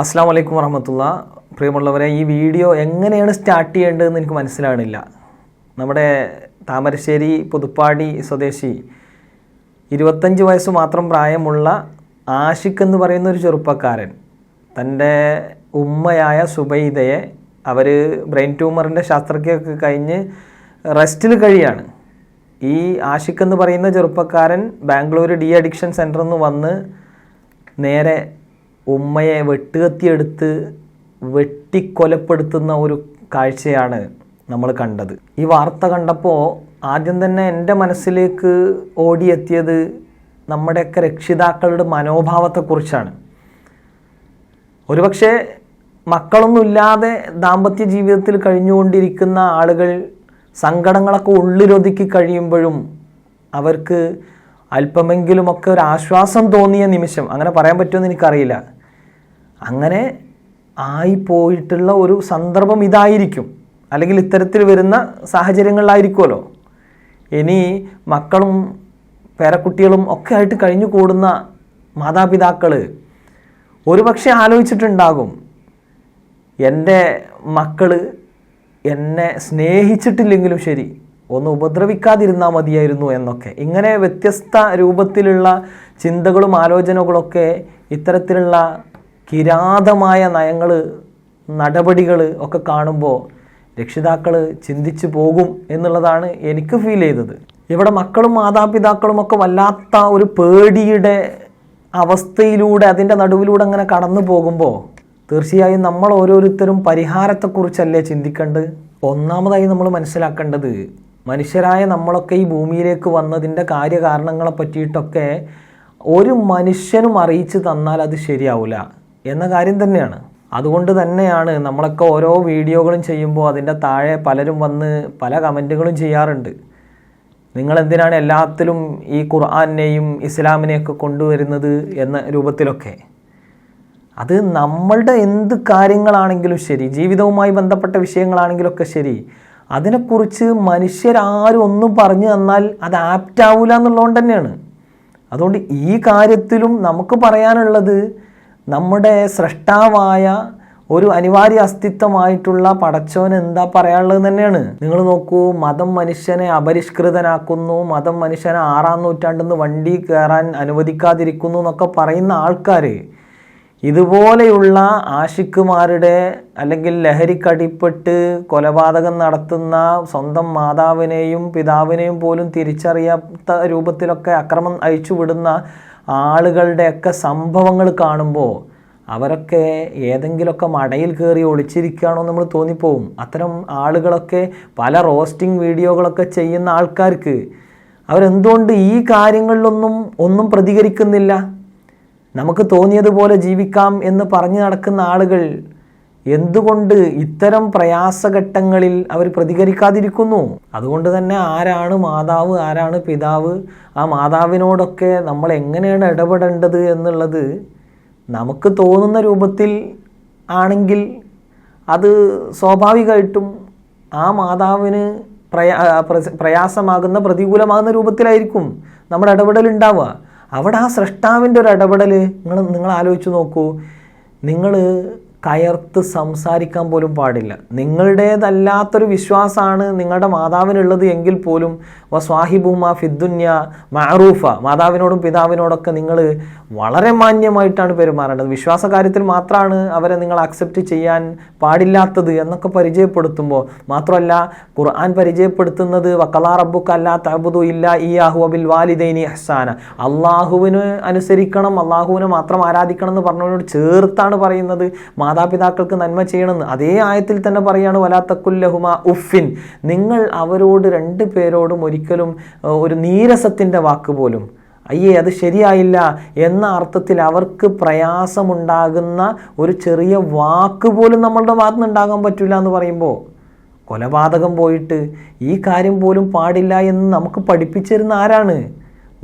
അസ്സാം വലൈക്കും വറഹമത്തുള്ള. പ്രിയമുള്ളവരെ ഈ വീഡിയോ എങ്ങനെയാണ് സ്റ്റാർട്ട് ചെയ്യേണ്ടതെന്ന് എനിക്ക് മനസ്സിലാകണില്ല നമ്മുടെ താമരശ്ശേരി പുതുപ്പാടി സ്വദേശി ഇരുപത്തഞ്ച് വയസ്സ് മാത്രം പ്രായമുള്ള ആഷിഖ് എന്ന് പറയുന്ന ഒരു ചെറുപ്പക്കാരൻ തന്റെ ഉമ്മയായ സുബൈദയെ അവർ ബ്രെയിൻ ട്യൂമറിന്റെ ശസ്ത്രക്രിയൊക്കെ കഴിഞ്ഞ് റെസ്റ്റിൽ കഴിയാണ്. ഈ ആഷിഖ് എന്ന് പറയുന്ന ചെറുപ്പക്കാരൻ ബാംഗ്ലൂർ ഡി അഡിക്ഷൻ സെന്ററിൽ നിന്ന് വന്ന് നേരെ ഉമ്മയെ വെട്ടുകത്തിയെടുത്ത് വെട്ടിക്കൊലപ്പെടുത്തുന്ന ഒരു കാഴ്ചയാണ് നമ്മൾ കണ്ടത്. ഈ വാർത്ത കണ്ടപ്പോൾ ആദ്യം തന്നെ എന്റെ മനസ്സിലേക്ക് ഓടിയെത്തിയത് നമ്മുടെയൊക്കെ രക്ഷിതാക്കളുടെ മനോഭാവത്തെക്കുറിച്ചാണ്. ഒരുപക്ഷെ മക്കളൊന്നുമില്ലാതെ ദാമ്പത്യ ജീവിതത്തിൽ കഴിഞ്ഞുകൊണ്ടിരിക്കുന്ന ആളുകൾ സങ്കടങ്ങളൊക്കെ ഉള്ളിലൊതുക്കി കഴിയുമ്പോഴും അവർക്ക് അല്പമെങ്കിലുമൊക്കെ ഒരു ആശ്വാസം തോന്നിയ നിമിഷം അങ്ങനെ പറയാൻ പറ്റുമെന്ന് എനിക്കറിയില്ല. അങ്ങനെ ആയിപ്പോയിട്ടുള്ള ഒരു സന്ദർഭം ഇതായിരിക്കും. അല്ലെങ്കിൽ ഇത്തരത്തിൽ വരുന്ന സാഹചര്യങ്ങളിലായിരിക്കുമല്ലോ. ഇനി മക്കളും പേരക്കുട്ടികളും ഒക്കെ ആയിട്ട് കഴിഞ്ഞു കൂടുന്ന മാതാപിതാക്കൾ ഒരുപക്ഷെ ആലോചിച്ചിട്ടുണ്ടാകും എന്റെ മക്കൾ എന്നെ സ്നേഹിച്ചിട്ടില്ലെങ്കിലും ശരി ഒന്ന് ഉപദ്രവിക്കാതിരുന്നാൽ മതിയായിരുന്നു എന്നൊക്കെ. ഇങ്ങനെ വ്യത്യസ്ത രൂപത്തിലുള്ള ചിന്തകളും ആലോചനകളൊക്കെ ഇത്തരത്തിലുള്ള കിരാതമായ നയങ്ങൾ നടപടികൾ ഒക്കെ കാണുമ്പോൾ രക്ഷിതാക്കൾ ചിന്തിച്ചു പോകും എന്നുള്ളതാണ് എനിക്ക് ഫീൽ ചെയ്തത്. ഇവിടെ മക്കളും മാതാപിതാക്കളും ഒക്കെ വല്ലാത്ത ഒരു പേടിയുടെ അവസ്ഥയിലൂടെ അതിന്റെ നടുവിലൂടെ അങ്ങനെ കടന്നു പോകുമ്പോൾ തീർച്ചയായും നമ്മൾ ഓരോരുത്തരും പരിഹാരത്തെക്കുറിച്ചല്ലേ ചിന്തിക്കേണ്ടത്? ഒന്നാമതായി നമ്മൾ മനസ്സിലാക്കേണ്ടത് മനുഷ്യരായ നമ്മളൊക്കെ ഈ ഭൂമിയിലേക്ക് വന്നതിന്റെ കാര്യകാരണങ്ങളെ പറ്റിയിട്ടൊക്കെ ഒരു മനുഷ്യനും അറിയിച്ചു തന്നാൽ അത് ശരിയാവില്ല എന്ന കാര്യം തന്നെയാണ്. അതുകൊണ്ട് തന്നെയാണ് നമ്മളൊക്കെ ഓരോ വീഡിയോകളും ചെയ്യുമ്പോൾ അതിന്റെ താഴെ പലരും വന്ന് പല കമന്റുകളും ചെയ്യാറുണ്ട്. നിങ്ങൾ എന്തിനാണ് എല്ലാത്തിലും ഈ ഖുർആാനെയും ഇസ്ലാമിനെയൊക്കെ കൊണ്ടുവരുന്നത് എന്ന രൂപത്തിലൊക്കെ. അത് നമ്മളുടെ എന്ത് കാര്യങ്ങളാണെങ്കിലും ശരി ജീവിതവുമായി ബന്ധപ്പെട്ട വിഷയങ്ങളാണെങ്കിലൊക്കെ ശരി അതിനെക്കുറിച്ച് മനുഷ്യരാരും ഒന്നും പറഞ്ഞു തന്നാൽ അത് ആപ്റ്റ് ആവില്ല എന്നുള്ളതുകൊണ്ട് തന്നെയാണ്. അതുകൊണ്ട് ഈ കാര്യത്തിലും നമുക്ക് പറയാനുള്ളത് നമ്മുടെ സ്രഷ്ടാവായ ഒരു അനിവാര്യ അസ്തിത്വമായിട്ടുള്ള പടച്ചോൻ എന്താ പറയാനുള്ളത് തന്നെയാണ്. നിങ്ങൾ നോക്കൂ മതം മനുഷ്യനെ അപരിഷ്കൃതനാക്കുന്നു മതം മനുഷ്യനെ ആറാം നൂറ്റാണ്ടിൽ നിന്ന് വണ്ടി കയറാൻ അനുവദിക്കാതിരിക്കുന്നു എന്നൊക്കെ പറയുന്ന ആൾക്കാർ ഇതുപോലെയുള്ള ആഷിക്കുമാരുടെ അല്ലെങ്കിൽ ലഹരിക്കടിപ്പെട്ട് കൊലപാതകം നടത്തുന്ന സ്വന്തം മാതാവിനെയും പിതാവിനെയും പോലും തിരിച്ചറിയാത്ത രൂപത്തിലൊക്കെ അക്രമം അഴിച്ചുവിടുന്ന ആളുകളുടെയൊക്കെ സംഭവങ്ങൾ കാണുമ്പോൾ അവരൊക്കെ ഏതെങ്കിലുമൊക്കെ മടയിൽ കയറി ഒളിച്ചിരിക്കുകയാണോ നമ്മൾ തോന്നിപ്പോവും. അത്തരം ആളുകളൊക്കെ പല റോസ്റ്റിംഗ് വീഡിയോകളൊക്കെ ചെയ്യുന്ന ആൾക്കാർക്ക് അവരെന്തുകൊണ്ട് ഈ കാര്യങ്ങളിലൊന്നും ഒന്നും പ്രതികരിക്കുന്നില്ല? നമുക്ക് തോന്നിയതുപോലെ ജീവിക്കാം എന്ന് പറഞ്ഞു നടക്കുന്ന ആളുകൾ എന്തുകൊണ്ട് ഇത്തരം പ്രയാസഘട്ടങ്ങളിൽ അവർ പ്രതികരിക്കാതിരിക്കുന്നു? അതുകൊണ്ട് തന്നെ ആരാണ് മാതാവ് ആരാണ് പിതാവ്? ആ മാതാവിനോടൊക്കെ നമ്മൾ എങ്ങനെയാണ് ഇടപെടേണ്ടത് എന്നുള്ളത് നമുക്ക് തോന്നുന്ന രൂപത്തിൽ ആണെങ്കിൽ അത് സ്വാഭാവികമായിട്ടും ആ മാതാവിന് പ്രയാ പ്രയാസമാകുന്ന പ്രതികൂലമാകുന്ന രൂപത്തിലായിരിക്കും നമ്മുടെ ഇടപെടൽ ഉണ്ടാവുക. അവിടെ ആ സൃഷ്ടാവിന്റെ ഒരു ഇടപെടൽ നിങ്ങൾ നിങ്ങൾ ആലോചിച്ച് നോക്കൂ. നിങ്ങൾ കയർത്ത് സംസാരിക്കാൻ പോലും പാടില്ല. നിങ്ങളുടേതല്ലാത്തൊരു വിശ്വാസമാണ് നിങ്ങളുടെ മാതാവിനുള്ളത് എങ്കിൽ പോലും വ സ്വാഹിബുമ ഫിദ്ദുന്യ മാറൂഫ മാതാവിനോടും പിതാവിനോടൊക്കെ നിങ്ങൾ വളരെ മാന്യമായിട്ടാണ് പെരുമാറേണ്ടത്. വിശ്വാസ കാര്യത്തിൽ മാത്രമാണ് അവരെ നിങ്ങൾ അക്സെപ്റ്റ് ചെയ്യാൻ പാടില്ലാത്തത് എന്നൊക്കെ പരിചയപ്പെടുത്തുമ്പോൾ മാത്രമല്ല ഖുർആൻ പരിചയപ്പെടുത്തുന്നത് വക്കലാ റബ്ബുക്ക് അല്ലാ തബുദു ഇല്ല ഈ ആഹു അബിൽ വാലിദൈനി ഹസാന അള്ളാഹുവിന് അനുസരിക്കണം അള്ളാഹുവിനെ മാത്രം ആരാധിക്കണം എന്ന് പറഞ്ഞതിനോട് ചേർത്താണ് പറയുന്നത്. മാതാപിതാക്കൾക്ക് നന്മ ചെയ്യണമെന്ന്. അതേ ആയത്തിൽ തന്നെ പറയാണ് വലാത്തക്കുല്ലഹുമ ഉഫിൻ നിങ്ങൾ അവരോട് രണ്ട് പേരോടും ഒരിക്കലും ഒരു നീരസത്തിന്റെ വാക്ക് പോലും അയ്യേ അത് ശരിയായില്ല എന്ന അർത്ഥത്തിൽ അവർക്ക് പ്രയാസമുണ്ടാകുന്ന ഒരു ചെറിയ വാക്ക് പോലും നമ്മളുടെ ഭാഗത്ത് നിന്നുണ്ടാകാൻ പറ്റില്ല എന്ന് പറയുമ്പോൾ കൊലപാതകം പോയിട്ട് ഈ കാര്യം പോലും പാടില്ല എന്ന് നമുക്ക് പഠിപ്പിച്ചിരുന്ന ആരാണ്?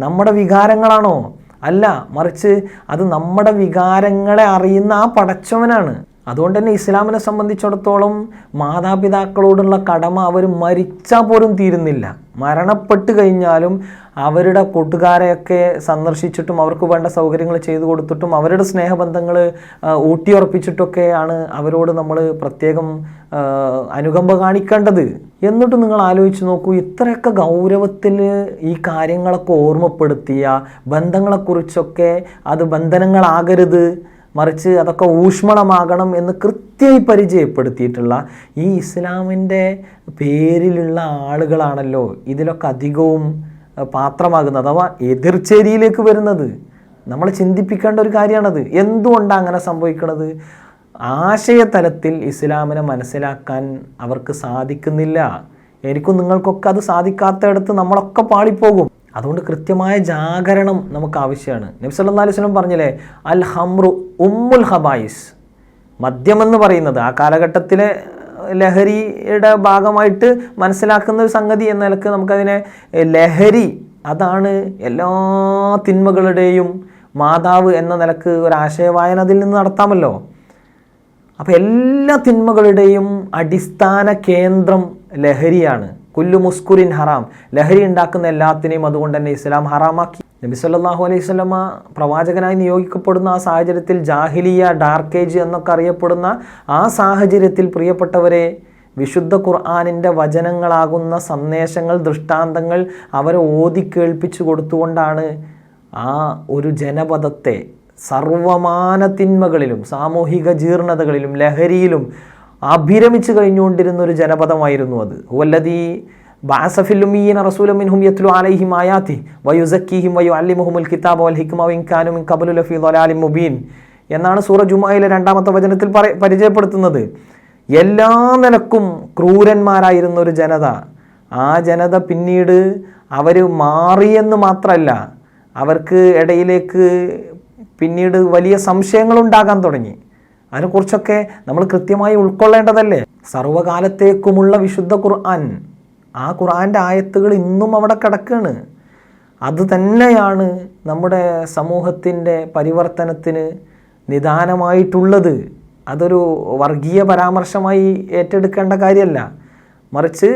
നമ്മുടെ വികാരങ്ങളാണോ? അല്ല മറിച്ച് അത് നമ്മുടെ വികാരങ്ങളെ അറിയുന്ന ആ പടച്ചവനാണ്. അതുകൊണ്ട് തന്നെ ഇസ്ലാമിനെ സംബന്ധിച്ചിടത്തോളം മാതാപിതാക്കളോടുള്ള കടമ അവർ മരിച്ചാൽ പോലും തീരുന്നില്ല. മരണപ്പെട്ട് കഴിഞ്ഞാലും അവരുടെ കൂട്ടുകാരെയൊക്കെ സന്ദർശിച്ചിട്ടും അവർക്ക് വേണ്ട സൗകര്യങ്ങൾ ചെയ്തു കൊടുത്തിട്ടും അവരുടെ സ്നേഹബന്ധങ്ങൾ ഊട്ടിയുറപ്പിച്ചിട്ടൊക്കെയാണ് അവരോട് നമ്മൾ പ്രത്യേകം അനുകമ്പ കാണിക്കേണ്ടത്. എന്നിട്ട് നിങ്ങൾ ആലോചിച്ച് നോക്കൂ ഇത്രയൊക്കെ ഗൗരവത്തിൽ ഈ കാര്യങ്ങളൊക്കെ ഓർമ്മപ്പെടുത്തിയ ബന്ധങ്ങളെക്കുറിച്ചൊക്കെ അത് ബന്ധനങ്ങളാകരുത്. മറിച്ച് അതൊക്കെ ഊഷ്മളമാകണം എന്ന് കൃത്യമായി പരിചയപ്പെടുത്തിയിട്ടുള്ള ഈ ഇസ്ലാമിന്റെ പേരിലുള്ള ആളുകളാണല്ലോ ഇതിലൊക്കെ അധികവും പാത്രമാകുന്നത് അഥവാ എതിർചേരിയിലേക്ക് വരുന്നത്. നമ്മൾ ചിന്തിപ്പിക്കേണ്ട ഒരു കാര്യമാണത്. എന്തുകൊണ്ടാണ് അങ്ങനെ സംഭവിക്കുന്നത് ആശയതലത്തിൽ ഇസ്ലാമിനെ മനസ്സിലാക്കാൻ അവർക്ക് സാധിക്കുന്നില്ല. എനിക്കും നിങ്ങൾക്കൊക്കെ അത് സാധിക്കാത്തയിടത്ത് നമ്മളൊക്കെ പാളിപ്പോകും. അതുകൊണ്ട് കൃത്യമായ ജാഗരണം നമുക്ക് ആവശ്യമാണ് നബി സല്ലല്ലാഹു അലൈഹി പറഞ്ഞില്ലേ അൽ ഹംറു ഉമ്മുൽ ഹബായിസ് മദ്യമെന്ന് പറയുന്നത് ആ കാലഘട്ടത്തിലെ ലഹരിയുടെ ഭാഗമായിട്ട് മനസ്സിലാക്കുന്ന ഒരു സംഗതി എന്ന നിലയ്ക്ക് നമുക്കതിനെ ലഹരി അതാണ് എല്ലാ തിന്മകളുടെയും മാതാവ് എന്ന നിലയ്ക്ക് ഒരു ആശയവായന അതിൽ നിന്ന് നടത്താമല്ലോ. അപ്പോൾ എല്ലാ തിന്മകളുടെയും അടിസ്ഥാന കേന്ദ്രം ലഹരിയാണ്. കുല്ലു മുസ്കുരിൻ ഹറാം. ലഹരി ഉണ്ടാക്കുന്ന എല്ലാത്തിനെയും അതുകൊണ്ട് തന്നെ ഇസ്ലാം ഹറാമാക്കി. നബി സല്ലാഹു അലൈഹി സ്വലമ പ്രവാചകനായി നിയോഗിക്കപ്പെടുന്ന ആ സാഹചര്യത്തിൽ ജാഹിലിയ ഡാർക്കേജ് എന്നൊക്കെ അറിയപ്പെടുന്ന ആ സാഹചര്യത്തിൽ പ്രിയപ്പെട്ടവരെ വിശുദ്ധ ഖുർആാനിന്റെ വചനങ്ങളാകുന്ന സന്ദേശങ്ങൾ ദൃഷ്ടാന്തങ്ങൾ അവരെ ഓതി കേൾപ്പിച്ചു കൊടുത്തുകൊണ്ടാണ് ആ ഒരു ജനപദത്തെ സർവമാന തിന്മകളിലും സാമൂഹിക ജീർണതകളിലും ലഹരിയിലും അഭിരമിച്ചു കഴിഞ്ഞുകൊണ്ടിരുന്ന ഒരു ജനപദമായിരുന്നു അത്. വല്ലതീ ബാസഫില്ലുമീന റസൂലമിൻഹും യത്ലു അലൈഹിം ആയാത്തി വയുസക്കീഹിം വയു അല്ലിമുഹുമുൽ കിതാബ് വൽ ഹിക്മ വിൻകാനും മിൻ ഖബലു ലഫീ ളലാലിം മുബീൻ. എന്നാണ് സൂറ ജുമായിലെ രണ്ടാമത്തെ വചനത്തിൽ പരിചയപ്പെടുത്തുന്നത്. എല്ലാ നിലക്കും ക്രൂരന്മാരായിരുന്ന ഒരു ജനത. ആ ജനത പിന്നീട് അവർ മാറിയെന്ന് മാത്രമല്ല അവർക്ക് ഇടയിലേക്ക് പിന്നീട് വലിയ സംശയങ്ങളുണ്ടാകാൻ തുടങ്ങി. അതിനെക്കുറിച്ചൊക്കെ നമ്മൾ കൃത്യമായി ഉൾക്കൊള്ളേണ്ടതല്ലേ? സർവകാലത്തേക്കുമുള്ള വിശുദ്ധ ഖുർആൻ. ആ ഖുർആന്റെ ആയത്തുകൾ ഇന്നും അവിടെ കിടക്കുകയാണ് അത് തന്നെയാണ് നമ്മുടെ സമൂഹത്തിന്റെ പരിവർത്തനത്തിന് നിദാനമായിട്ടുള്ളത്. അതൊരു വർഗീയ പരാമർശമായി ഏറ്റെടുക്കേണ്ട കാര്യമല്ല. മറിച്ച്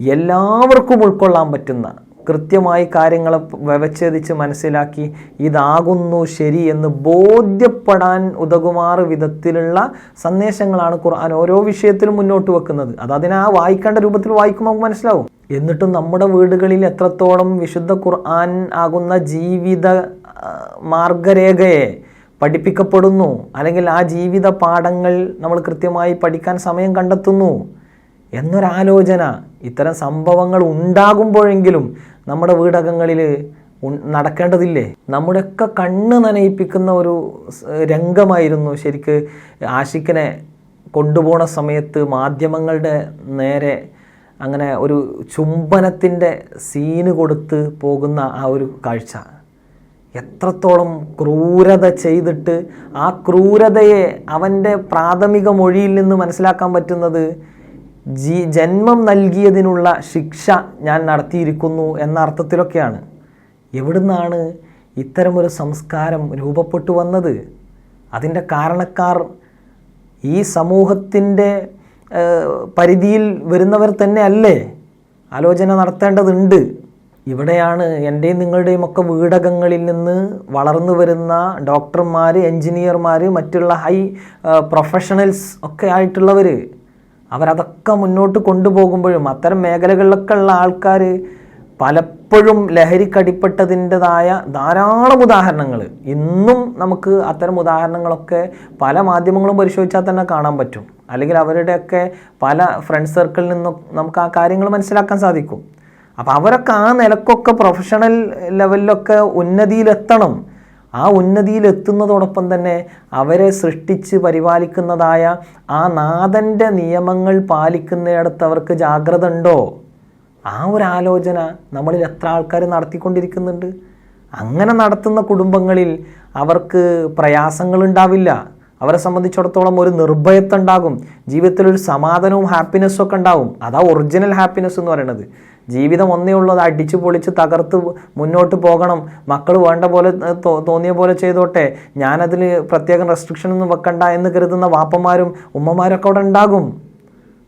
എല്ലാവർക്കും ഉൾക്കൊള്ളാൻ പറ്റുന്ന കൃത്യമായി കാര്യങ്ങൾ വ്യവച്ഛേദിച്ച് മനസ്സിലാക്കി ഇതാകുന്നു ശരി എന്ന് ബോധ്യപ്പെടാൻ ഉതകുമാറ് വിധത്തിലുള്ള സന്ദേശങ്ങളാണ് ഖുർആൻ ഓരോ വിഷയത്തിലും മുന്നോട്ട് വെക്കുന്നത്. അത് അതിനെ ആ വായിക്കേണ്ട രൂപത്തിൽ വായിക്കുമ്പോൾ നമുക്ക് മനസ്സിലാവും. എന്നിട്ടും നമ്മുടെ വീടുകളിൽ എത്രത്തോളം വിശുദ്ധ ഖുർആൻ ആകുന്ന ജീവിത മാർഗരേഖയെ പഠിപ്പിക്കപ്പെടുന്നു അല്ലെങ്കിൽ ആ ജീവിത പാഠങ്ങൾ നമ്മൾ കൃത്യമായി പഠിക്കാൻ സമയം കണ്ടെത്തുന്നു എന്നൊരാലോചന. ഇത്തരം സംഭവങ്ങൾ ഉണ്ടാകുമ്പോഴെങ്കിലും നമ്മുടെ വീടകങ്ങളിൽ നടക്കേണ്ടതില്ലേ? നമ്മുടെയൊക്കെ കണ്ണ് നനയിപ്പിക്കുന്ന ഒരു രംഗമായിരുന്നു ശരിക്ക് ആഷിഖിനെ കൊണ്ടുപോണ സമയത്ത് മാധ്യമങ്ങളുടെ നേരെ അങ്ങനെ ഒരു ചുംബനത്തിന്റെ സീന് കൊടുത്ത് പോകുന്ന ആ ഒരു കാഴ്ച. എത്രത്തോളം ക്രൂരത ചെയ്തിട്ട് ആ ക്രൂരതയെ അവന്റെ പ്രാഥമിക മൊഴിയിൽ നിന്ന് മനസ്സിലാക്കാൻ പറ്റുന്നത് ജീ ജന്മം നൽകിയതിനുള്ള ശിക്ഷ ഞാൻ നടത്തിയിരിക്കുന്നു എന്ന അർത്ഥത്തിലൊക്കെയാണ്. എവിടുന്നാണ് ഇത്തരമൊരു സംസ്കാരം രൂപപ്പെട്ടു വന്നത്? അതിന്റെ കാരണക്കാർ ഈ സമൂഹത്തിന്റെ പരിധിയിൽ വരുന്നവർ തന്നെ അല്ലേ ആലോചന നടത്തേണ്ടതുണ്ട്. ഇവിടെയാണ് എന്റെയും നിങ്ങളുടെയും ഒക്കെ വീടകങ്ങളിൽ നിന്ന് വളർന്നു വരുന്ന ഡോക്ടർമാർ എൻജിനീയർമാർ മറ്റുള്ള ഹൈ പ്രൊഫഷണൽസ് ഒക്കെ ആയിട്ടുള്ളവർ അവരതൊക്കെ മുന്നോട്ട് കൊണ്ടുപോകുമ്പോഴും അത്തരം മേഖലകളിലൊക്കെ ഉള്ള ആൾക്കാർ പലപ്പോഴും ലഹരിക്കടിപ്പെട്ടതിന്റെതായ ധാരാളം ഉദാഹരണങ്ങൾ ഇന്നും നമുക്ക് അത്തരം ഉദാഹരണങ്ങളൊക്കെ പല മാധ്യമങ്ങളും പരിശോധിച്ചാൽ തന്നെ കാണാൻ പറ്റും. അല്ലെങ്കിൽ അവരുടെയൊക്കെ പല ഫ്രണ്ട് സർക്കിളിൽ നിന്നും നമുക്ക് ആ കാര്യങ്ങൾ മനസ്സിലാക്കാൻ സാധിക്കും. അപ്പോൾ അവരൊക്കെ ആ നിലക്കൊക്കെ പ്രൊഫഷണൽ ലെവലിലൊക്കെ ഉന്നതിയിലെത്തണം. ആ ഉന്നതിയിൽ എത്തുന്നതോടൊപ്പം തന്നെ അവരെ സൃഷ്ടിച്ച് പരിപാലിക്കുന്നതായ ആ നാഥന്റെ നിയമങ്ങൾ പാലിക്കുന്നിടത്ത് അവർക്ക് ജാഗ്രത ഉണ്ടോ? ആ ഒരു ആലോചന നമ്മളിൽ എത്ര ആൾക്കാർ നടത്തിക്കൊണ്ടിരിക്കുന്നുണ്ട്. അങ്ങനെ നടത്തുന്ന കുടുംബങ്ങളിൽ അവർക്ക് പ്രയാസങ്ങളുണ്ടാവില്ല. അവരെ സംബന്ധിച്ചിടത്തോളം ഒരു നിർഭയത്വം ഉണ്ടാകും. ജീവിതത്തിൽ ഒരു സമാധാനവും ഹാപ്പിനെസ്സും ഒക്കെ ഉണ്ടാവും. അതാ ഒറിജിനൽ ഹാപ്പിനെസ് എന്ന് പറയുന്നത്. ജീവിതം ഒന്നേ ഉള്ളത് അടിച്ചു പൊളിച്ച് തകർത്ത് മുന്നോട്ട് പോകണം. മക്കൾ വേണ്ട പോലെ തോന്നിയ പോലെ ചെയ്തോട്ടെ. ഞാനതിൽ പ്രത്യേകം റെസ്ട്രിക്ഷൻ ഒന്നും വെക്കണ്ട എന്ന് കരുതുന്ന വാപ്പന്മാരും ഉമ്മമാരൊക്കെ അവിടെ ഉണ്ടാകും.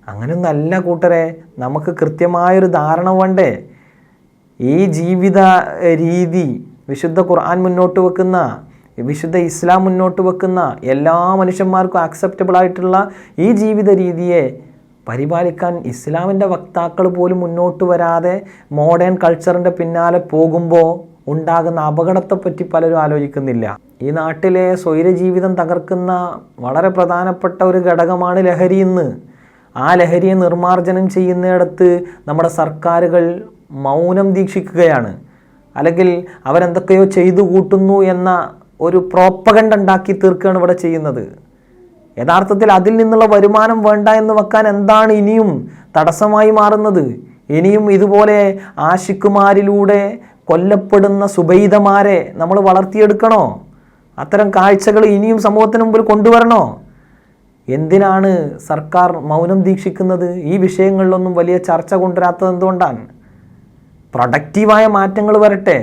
അങ്ങനെയൊന്നല്ല കൂട്ടരെ നമുക്ക് കൃത്യമായൊരു ധാരണ വേണ്ടേ? ഈ ജീവിത രീതി വിശുദ്ധ ഖുർആൻ മുന്നോട്ട് വെക്കുന്ന വിശുദ്ധ ഇസ്ലാം മുന്നോട്ട് വെക്കുന്ന എല്ലാ മനുഷ്യന്മാർക്കും ആക്സെപ്റ്റബിൾ ആയിട്ടുള്ള ഈ ജീവിത രീതിയെ പരിപാലിക്കാൻ ഇസ്ലാമിന്റെ വക്താക്കൾ പോലും മുന്നോട്ട് വരാതെ മോഡേൺ കൾച്ചറിന്റെ പിന്നാലെ പോകുമ്പോൾ ഉണ്ടാകുന്ന അപകടത്തെപ്പറ്റി പലരും ആലോചിക്കുന്നില്ല. ഈ നാട്ടിലെ സ്വൈര ജീവിതം തകർക്കുന്ന വളരെ പ്രധാനപ്പെട്ട ഒരു ഘടകമാണ് ലഹരി ഇന്ന്. ആ ലഹരിയെ നിർമ്മാർജനം ചെയ്യുന്നിടത്ത് നമ്മുടെ സർക്കാരുകൾ മൗനം ദീക്ഷിക്കുകയാണ്. അല്ലെങ്കിൽ അവരെന്തൊക്കെയോ ചെയ്തു കൂട്ടുന്നു എന്ന ഒരു പ്രോപ്പകണ്ട ഉണ്ടാക്കി തീർക്കുകയാണ് ഇവിടെ ചെയ്യുന്നത്. യഥാർത്ഥത്തിൽ അതിൽ നിന്നുള്ള വരുമാനം വേണ്ട എന്ന് വെക്കാൻ എന്താണ് ഇനിയും തടസ്സമായി മാറുന്നത്? ഇനിയും ഇതുപോലെ ആശിക്കുമാരിലൂടെ കൊല്ലപ്പെടുന്ന സുബൈദമാരെ നമ്മൾ വളർത്തിയെടുക്കണോ? അത്തരം കാഴ്ചകൾ ഇനിയും സമൂഹത്തിന് മുമ്പിൽ കൊണ്ടുവരണോ? എന്തിനാണ് സർക്കാർ മൗനം ദീക്ഷിക്കുന്നത്? ഈ വിഷയങ്ങളിലൊന്നും വലിയ ചർച്ച കൊണ്ടുവരാത്തത് എന്തുകൊണ്ടാണ്? പ്രൊഡക്റ്റീവായ മാറ്റങ്ങൾ വരട്ടെ.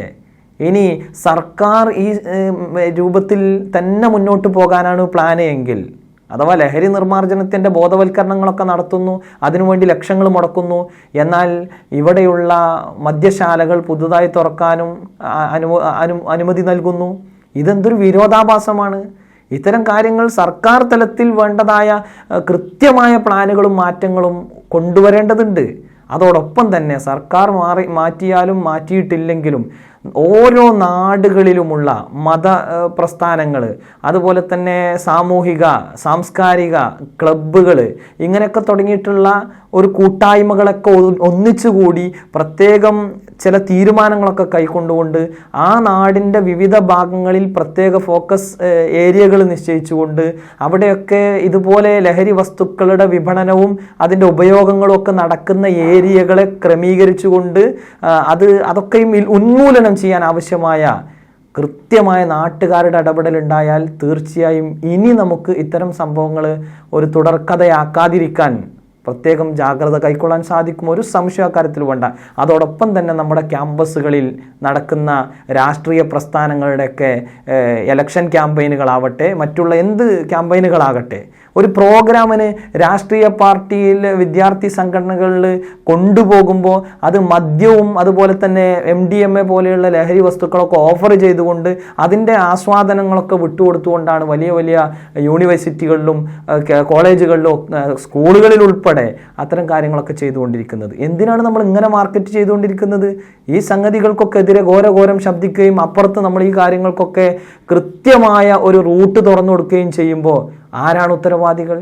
ഇനി സർക്കാർ ഈ രൂപത്തിൽ തന്നെ മുന്നോട്ട് പോകാനാണ് പ്ലാന് എങ്കിൽ. അഥവാ ലഹരി നിർമ്മാർജനത്തിന്റെ ബോധവൽക്കരണങ്ങളൊക്കെ നടത്തുന്നു അതിനുവേണ്ടി ലക്ഷങ്ങൾ മുടക്കുന്നു. എന്നാൽ ഇവിടെയുള്ള മദ്യശാലകൾ പുതുതായി തുറക്കാനും അനു അനു- അനുമതി നൽകുന്നു. ഇതെന്തൊരു വിരോധാഭാസമാണ്. ഇത്തരം കാര്യങ്ങൾ സർക്കാർ തലത്തിൽ വേണ്ടതായ കൃത്യമായ പ്ലാനുകളും മാറ്റങ്ങളും കൊണ്ടുവരേണ്ടതുണ്ട്. അതോടൊപ്പം തന്നെ സർക്കാർ മാറി മാറ്റിയാലും മാറ്റിയിട്ടില്ലെങ്കിലും ഓരോ നാടുകളിലുമുള്ള മത പ്രസ്ഥാനങ്ങൾ അതുപോലെ തന്നെ സാമൂഹിക സാംസ്കാരിക ക്ലബ്ബുകൾ ഇങ്ങനെയൊക്കെ തുടങ്ങിയിട്ടുള്ള ഒരു കൂട്ടായ്മകളൊക്കെ ഒന്നിച്ചുകൂടി പ്രത്യേകം ചില തീരുമാനങ്ങളൊക്കെ കൈക്കൊണ്ടുകൊണ്ട് ആ നാടിന്റെ വിവിധ ഭാഗങ്ങളിൽ പ്രത്യേക ഫോക്കസ് ഏരിയകൾ നിശ്ചയിച്ചുകൊണ്ട് അവിടെയൊക്കെ ഇതുപോലെ ലഹരി വസ്തുക്കളുടെ വിപണനവും അതിന്റെ ഉപയോഗങ്ങളും ഒക്കെ നടക്കുന്ന ഏരിയകളെ ക്രമീകരിച്ചുകൊണ്ട് അത് അതൊക്കെയും ഉന്മൂലനം ചെയ്യാൻ ആവശ്യമായ കൃത്യമായ നാട്ടുകാരുടെ ഇടപെടൽ ഉണ്ടായാൽ തീർച്ചയായും ഇനി നമുക്ക് ഇത്തരം സംഭവങ്ങൾ ഒരു തുടർക്കഥയാക്കാതിരിക്കാൻ പ്രത്യേകം ജാഗ്രത കൈക്കൊള്ളാൻ സാധിക്കും. ഒരു സംശയ കാര്യത്തിൽ വേണ്ട. അതോടൊപ്പം തന്നെ നമ്മുടെ ക്യാമ്പസുകളിൽ നടക്കുന്ന രാഷ്ട്രീയ പ്രസ്ഥാനങ്ങളുടെയൊക്കെ എലക്ഷൻ ക്യാമ്പയിനുകളാവട്ടെ മറ്റുള്ള എന്ത് ക്യാമ്പയിനുകളാകട്ടെ ഒരു പ്രോഗ്രാമിന് രാഷ്ട്രീയ പാർട്ടിയിൽ വിദ്യാർത്ഥി സംഘടനകളിൽ കൊണ്ടുപോകുമ്പോൾ അത് മദ്യവും അതുപോലെ തന്നെ എം ഡി എം എ പോലെയുള്ള ലഹരി വസ്തുക്കളൊക്കെ ഓഫർ ചെയ്തുകൊണ്ട് അതിന്റെ ആസ്വാദനങ്ങളൊക്കെ വിട്ടുകൊടുത്തുകൊണ്ടാണ് വലിയ വലിയ യൂണിവേഴ്സിറ്റികളിലും കോളേജുകളിലും സ്കൂളുകളിൽ ഉൾപ്പെടെ അത്തരം കാര്യങ്ങളൊക്കെ ചെയ്തുകൊണ്ടിരിക്കുന്നത്. എന്തിനാണ് നമ്മൾ ഇങ്ങനെ മാർക്കറ്റ് ചെയ്തുകൊണ്ടിരിക്കുന്നത്? ഈ സംഗതികൾക്കൊക്കെ എതിരെ ഘോരഘോരം ശബ്ദിക്കുകയും അപ്പുറത്ത് നമ്മൾ ഈ കാര്യങ്ങൾക്കൊക്കെ കൃത്യമായ ഒരു റൂട്ട് തുറന്നു കൊടുക്കുകയും ചെയ്യുമ്പോൾ ആരാണ് ഉത്തരവാദികൾ?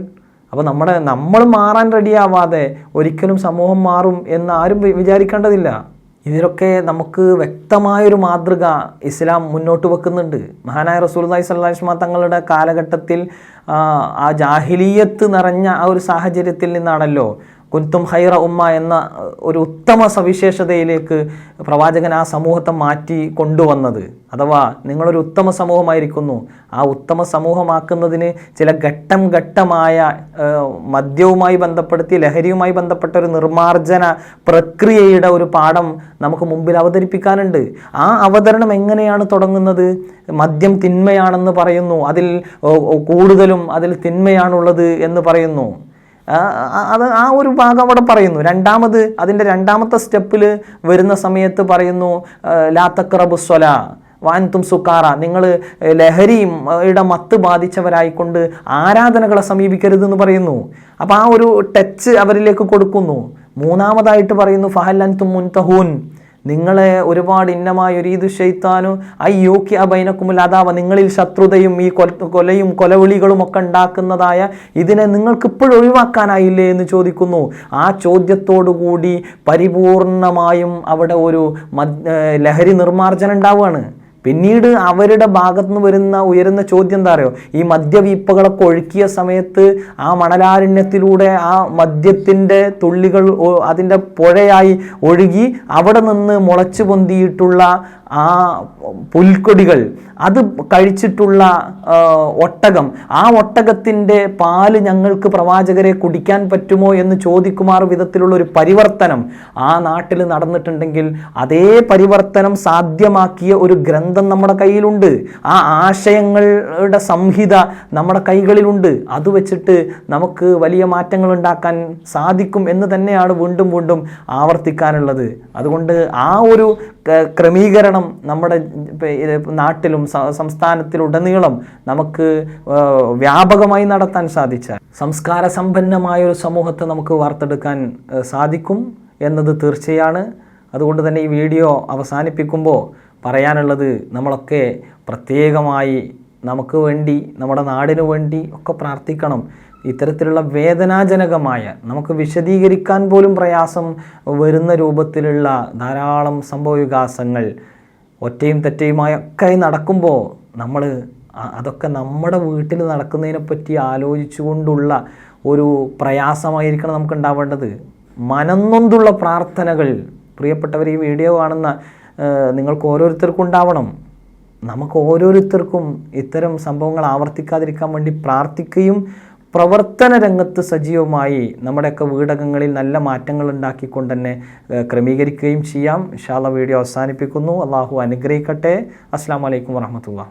അപ്പോൾ നമ്മുടെ നമ്മൾ മാറാൻ റെഡിയാവാതെ ഒരിക്കലും സമൂഹം മാറും എന്ന് ആരും വിചാരിക്കേണ്ടതില്ല. ഇതിലൊക്കെ നമുക്ക് വ്യക്തമായൊരു മാതൃക ഇസ്ലാം മുന്നോട്ട് വെക്കുന്നുണ്ട്. മഹാനായ റസൂൽദായ് സല്ലാസ്മ തങ്ങളുടെ കാലഘട്ടത്തിൽ ആ, ജാഹിലീയത്ത് നിറഞ്ഞ ആ ഒരു സാഹചര്യത്തിൽ നിന്നാണല്ലോ കുന്തും ഹൈറ ഉമ്മ എന്ന ഒരു ഉത്തമ സവിശേഷതയിലേക്ക് പ്രവാചകൻ ആ സമൂഹത്തെ മാറ്റി കൊണ്ടുവന്നത്. അഥവാ നിങ്ങളൊരു ഉത്തമ സമൂഹമായിരിക്കുന്നു. ആ ഉത്തമ സമൂഹമാക്കുന്നതിന് ചില ഘട്ടം ഘട്ടമായ മദ്യവുമായി ബന്ധപ്പെടുത്തി ലഹരിയുമായി ബന്ധപ്പെട്ട ഒരു നിർമ്മാർജന പ്രക്രിയയുടെ ഒരു പാഠം നമുക്ക് മുമ്പിൽ അവതരിപ്പിക്കാനുണ്ട്. ആ അവതരണം എങ്ങനെയാണ് തുടങ്ങുന്നത്? മദ്യം തിന്മയാണെന്ന് പറയുന്നു. അതിൽ കൂടുതലും അതിൽ തിന്മയാണുള്ളത് എന്ന് പറയുന്നു. അത് ആ ഒരു ഭാഗം അവിടെ പറയുന്നു. രണ്ടാമത് അതിന്റെ രണ്ടാമത്തെ സ്റ്റെപ്പിൽ വരുന്ന സമയത്ത് പറയുന്നു ലാത്തക്രബുസ്വല വാൻതും സുക്കാറ നിങ്ങൾ ലഹരിയും ഇട മത്ത് ബാധിച്ചവരായിക്കൊണ്ട് ആരാധനകളെ സമീപിക്കരുത് എന്ന് പറയുന്നു. അപ്പോൾ ആ ഒരു ടച്ച് അവരിലേക്ക് കൊടുക്കുന്നു. മൂന്നാമതായിട്ട് പറയുന്നു ഫഹല്ലൻതും മുൻതഹൂൻ. നിങ്ങളെ ഒരുപാട് ഇന്നമായ ഒരു ഇത് ഷെയ്ത്താനു ഐ യോക്കി അബൈനക്കുമുൽ അതാവ നിങ്ങളിൽ ശത്രുതയും ഈ കൊല- കൊലയും കൊലവിളികളും ഒക്കെ ഉണ്ടാക്കുന്നതായ ഇതിനെ നിങ്ങൾക്ക് ഇപ്പോഴും ഒഴിവാക്കാനായില്ലേ എന്ന് ചോദിക്കുന്നു. ആ ചോദ്യത്തോടുകൂടി പരിപൂർണമായും അവിടെ ഒരു ലഹരി നിർമ്മാർജനം ഉണ്ടാവുകയാണ്. പിന്നീട് അവരുടെ ഭാഗത്ത് നിന്ന് വരുന്ന ഉയരുന്ന ചോദ്യം എന്താ അറിയോ? ഈ മദ്യവീപ്പകളൊക്കെ ഒഴുക്കിയ സമയത്ത് ആ മണലാരണ്യത്തിലൂടെ ആ മദ്യത്തിന്റെ തുള്ളികൾ അതിന്റെ പുഴയായി ഒഴുകി അവിടെ നിന്ന് മുളച്ചു പൊന്തിയിട്ടുള്ള ആ പുൽക്കൊടികൾ അത് കഴിച്ചിട്ടുള്ള ഒട്ടകം. ആ ഒട്ടകത്തിന്റെ പാൽ ഞങ്ങൾക്ക് പ്രവാചകരെ കുടിക്കാൻ പറ്റുമോ എന്ന് ചോദിക്കുമാർ വിധത്തിലുള്ള ഒരു പരിവർത്തനം ആ നാട്ടിൽ നടന്നിട്ടുണ്ടെങ്കിൽ അതേ പരിവർത്തനം സാധ്യമാക്കിയ ഒരു ഗ്രന്ഥം നമ്മുടെ കയ്യിലുണ്ട്. ആ ആശയങ്ങളുടെ സംഹിത നമ്മുടെ കൈകളിലുണ്ട്. അത് വെച്ചിട്ട് നമുക്ക് വലിയ മാറ്റങ്ങൾ ഉണ്ടാക്കാൻ സാധിക്കും എന്ന് തന്നെയാണ് വീണ്ടും വീണ്ടും ആവർത്തിക്കാനുള്ളത്. അതുകൊണ്ട് ആ ഒരു ക- ക്രമീകരണം നമ്മുടെ നാട്ടിലും സംസ്ഥാനത്തിലുടനീളം നമുക്ക് വ്യാപകമായി നടത്താൻ സാധിച്ചാൽ സംസ്കാര സമ്പന്നമായ ഒരു സമൂഹത്തെ നമുക്ക് വാർത്തെടുക്കാൻ സാധിക്കും എന്നത് തീർച്ചയാണ്. അതുകൊണ്ട് തന്നെ ഈ വീഡിയോ അവസാനിപ്പിക്കുമ്പോൾ പറയാനുള്ളത് നമ്മളൊക്കെ പ്രത്യേകമായി നമുക്ക് വേണ്ടി നമ്മുടെ നാടിനു വേണ്ടി ഒക്കെ പ്രാർത്ഥിക്കണം. ഇത്തരത്തിലുള്ള വേദനാജനകമായ നമുക്ക് വിശദീകരിക്കാൻ പോലും പ്രയാസം വരുന്ന രൂപത്തിലുള്ള ധാരാളം സംഭവവികാസങ്ങൾ ഒറ്റയും തെറ്റയുമായ ഒക്കെ നടക്കുമ്പോൾ നമ്മൾ അതൊക്കെ നമ്മുടെ വീട്ടിൽ നടക്കുന്നതിനെ പറ്റി ആലോചിച്ചുകൊണ്ടുള്ള ഒരു പ്രയാസമായിരിക്കണം നമുക്ക് ഉണ്ടാവേണ്ടത് മനന്നൊന്തുള്ള പ്രാർത്ഥനകൾ. പ്രിയപ്പെട്ടവർ ഈ വീഡിയോ കാണുന്ന നിങ്ങൾക്ക് ഓരോരുത്തർക്കും ഉണ്ടാവണം. നമുക്ക് ഓരോരുത്തർക്കും ഇത്തരം സംഭവങ്ങൾ ആവർത്തിക്കാതിരിക്കാൻ വേണ്ടി പ്രാർത്ഥിക്കുകയും പ്രവർത്തന രംഗത്ത് സജീവമായി നമ്മുടെയൊക്കെ വീടകങ്ങളിൽ നല്ല മാറ്റങ്ങൾ ഉണ്ടാക്കിക്കൊണ്ട് തന്നെ ക്രമീകരിക്കുകയും ചെയ്യാം. ഇഷാള വീഡിയോ അവസാനിപ്പിക്കുന്നു. അള്ളാഹു അനുഗ്രഹിക്കട്ടെ. അസ്സാം വലൈക്കും വാഹമത്തുള്ള